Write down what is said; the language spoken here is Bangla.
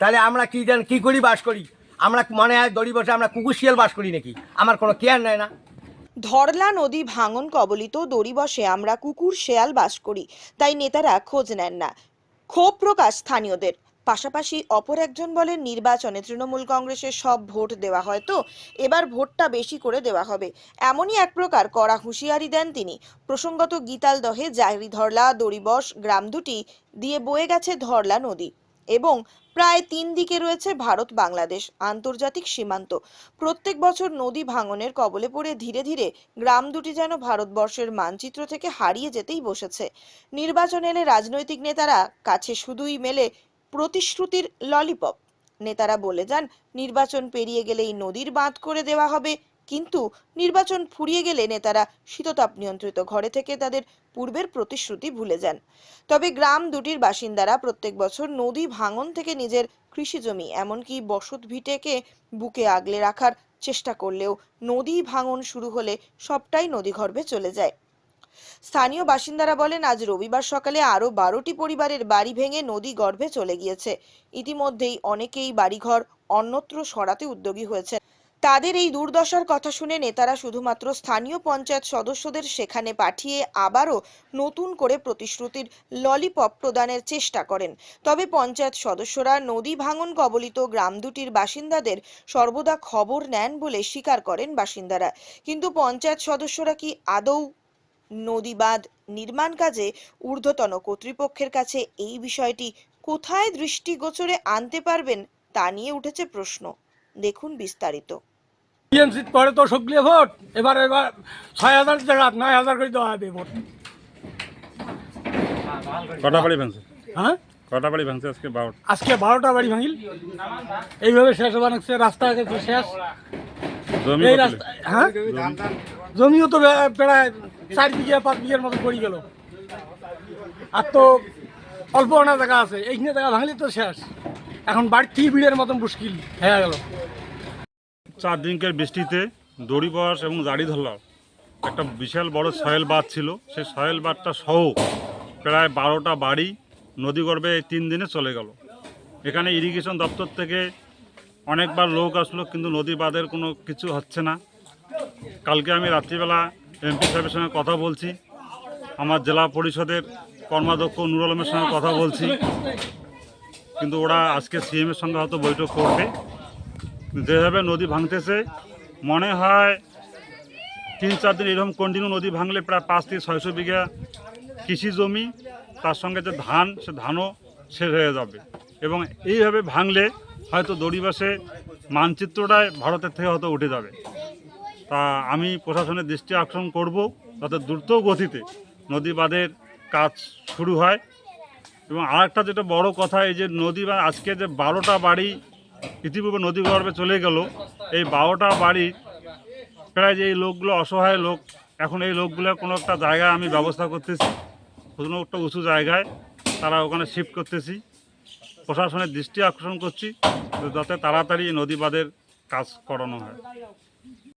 তাহলে আমরা কি জান, কি করি বাস করি? আমরা মনে হয় দড়ি বসে আমরা কুকুর শিয়াল বাস করি নাকি? আমার কোনো কেয়ার নেয় না। ধরলা নদী ভাঙন কবলিত দড়িবসে আমরা কুকুর শেয়াল বাস করি, তাই নেতারা খোঁজ নেন না। ক্ষোভ প্রকাশ স্থানীয়দের। পাশাপাশি অপর একজন বলেন, নির্বাচনে তৃণমূল কংগ্রেসের সব ভোট দেওয়া হয় তো, এবার ভোটটা বেশি করে দেওয়া হবে। এমনই এক প্রকার কড়া হুঁশিয়ারি দেন তিনি। প্রসঙ্গত গীতাল দহে জাহরি ধরলা দড়িবস গ্রাম দুটি দিয়ে বয়ে গেছে ধরলা নদী। এবং প্রায় তিন দিকে রয়েছে ভারত বাংলাদেশ আন্তর্জাতিক সীমান্ত। প্রত্যেক বছর নদী ভাঙনের কবলে পড়ে ধীরে ধীরে গ্রাম দুটি যেন ভারতবর্ষের মানচিত্র থেকে হারিয়ে যেতেই বসেছে। নির্বাচন এলে রাজনৈতিক নেতারা কাছে শুধুই মেলে প্রতিশ্রুতির ললিপপ। নেতারা বলে যান, নির্বাচন পেরিয়ে গেলেই নদীর বাঁধ করে দেওয়া হবে কিন্তু নির্বাচন ফুরিয়ে গেলে নেতারা শীততাপ নিয়ন্ত্রিত ঘরে থেকে তাদের পূর্বের প্রতিশ্রুতি ভুলে যান। তবে গ্রাম দুটির বাসিন্দারা প্রত্যেক বছর নদী ভাঙন থেকে নিজের কৃষি জমি, এমনকি বসত ভিটেকে বুকে আগলে রাখার চেষ্টা করলেও নদী ভাঙন শুরু হলে সবটাই নদীগর্ভে চলে যায়। স্থানীয় বাসিন্দারা বলেন, আজ রবিবার সকালে আরও বারোটি পরিবারের বাড়ি ভেঙে নদী গর্ভে চলে গিয়েছে। ইতিমধ্যেই অনেকেই বাড়িঘর অন্যত্র সরাতে উদ্যোগী হয়েছে তাদের এই দুর্দশার কথা শুনে নেতারা শুধুমাত্র স্থানীয় পঞ্চায়েত সদস্যদের সেখানে পাঠিয়ে আবারও নতুন করে প্রতিশ্রুতির ললিপপ প্রদানের চেষ্টা করেন। তবে পঞ্চায়েত সদস্যরা নদী ভাঙন কবলিত গ্রাম দুটির বাসিন্দাদের সর্বদা খবর নেন বলে স্বীকার করেন বাসিন্দারা। কিন্তু পঞ্চায়েত সদস্যরা কি আদৌ নদী বাঁধ নির্মাণ কাজে ঊর্ধ্বতন কর্তৃপক্ষের কাছে এই বিষয়টি কোথায় দৃষ্টিগোচরে আনতে পারবেন তা নিয়ে উঠেছে প্রশ্ন। দেখুন বিস্তারিত। টিএমসির পরে তো সক্রিয় ভোট এবার এবার ছয় হাজার জায়গা নয় হাজার করে দেওয়া হবে ভোট। কটা বাড়ি ভাঙছে? হ্যাঁ? কটা বাড়ি ভাঙছে আজকে বারোটা আজকে বারোটা বাড়ি ভাঙিল। এইভাবে শেষ বানাচ্ছে রাস্তা গেছে শেষ। জমি এই রাস্তা হ্যাঁ? জমিও তো প্রায় চার বিঘা পাঁচ বিঘার মতো পড়ে গেল। আর তো অল্প আনা জায়গা আছে এইখানে জায়গা ভাঙলে তো শেষ। এখন বাড়তি ভিড়ের মতন মুশকিল হয়ে গেল। চার দিনকার বৃষ্টিতে দড়ি বস এবং জাড়ি ধরল একটা বিশাল বড় সয়েল বাঁধ ছিল। সেই সয়েল বাঁধটা সহ প্রায় বারোটা বাড়ি নদীগর্ভে এই তিন দিনে চলে গেল। এখানে ইরিগেশন দপ্তর থেকে অনেকবার লোক আসলো, কিন্তু নদী বাঁধের কোনো কিছু হচ্ছে না। কালকে আমি রাত্রিবেলা এমপি সাহেবের সঙ্গে কথা বলছি। আমার জেলা পরিষদের কর্মাধ্যক্ষ নুর আলমের সঙ্গে কথা বলছি। কিন্তু ওরা আজকে সিএমের সঙ্গে হয়তো বৈঠক করবে। যেভাবে নদী ভাঙতেছে, মনে হয় তিন চার দিন এরকম কন্টিনিউ নদী ভাঙলে প্রায় পাঁচ থেকে ছয়শো বিঘা কৃষি জমি, তার সঙ্গে যে ধান, সে ধানও শেষ হয়ে যাবে। এবং এইভাবে ভাঙলে হয়তো দড়িবাসে মানচিত্রটাই ভারতের থেকে হয়তো উঠে যাবে। তা আমি প্রশাসনের দৃষ্টি আকর্ষণ করব যাতে দ্রুত গতিতে নদী বাঁধের কাজ শুরু হয়। এবং আরেকটা যেটা বড় কথা, এই যে নদী বা আজকে যে বারোটা বাড়ি ইতিপূর্বে নদী গর্বে চলে গেল। এই বারোটা বাড়ি প্রায় যে এই লোকগুলো অসহায় লোক, এখন এই লোকগুলো কোনো একটা জায়গায় আমি ব্যবস্থা করতেছি। কোনো একটা উঁচু জায়গায় তারা ওখানে শিফট করতেছি। প্রশাসনের দৃষ্টি আকর্ষণ করছি, যাতে তাড়াতাড়ি নদী বাঁধের কাজ করানো হয়।